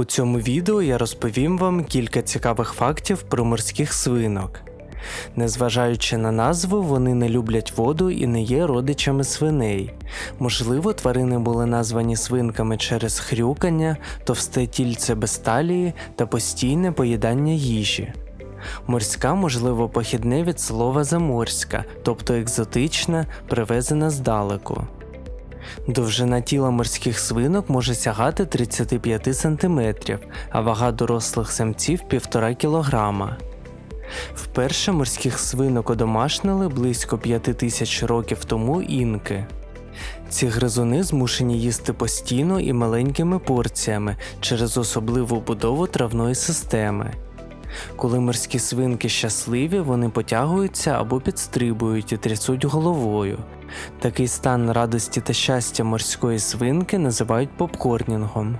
У цьому відео я розповім вам кілька цікавих фактів про морських свинок. Незважаючи на назву, вони не люблять воду і не є родичами свиней. Можливо, тварини були названі свинками через хрюкання, товсте тільце без талії та постійне поїдання їжі. Морська, можливо, похідне від слова заморська, тобто екзотична, привезена здалеку. Довжина тіла морських свинок може сягати 35 см, а вага дорослих самців 1,5 кг. Вперше морських свинок одомашнили близько 5 тисяч років тому інки. Ці гризуни змушені їсти постійно і маленькими порціями через особливу будову травної системи. Коли морські свинки щасливі, вони потягуються або підстрибують і трясуть головою. Такий стан радості та щастя морської свинки називають попкорнінгом.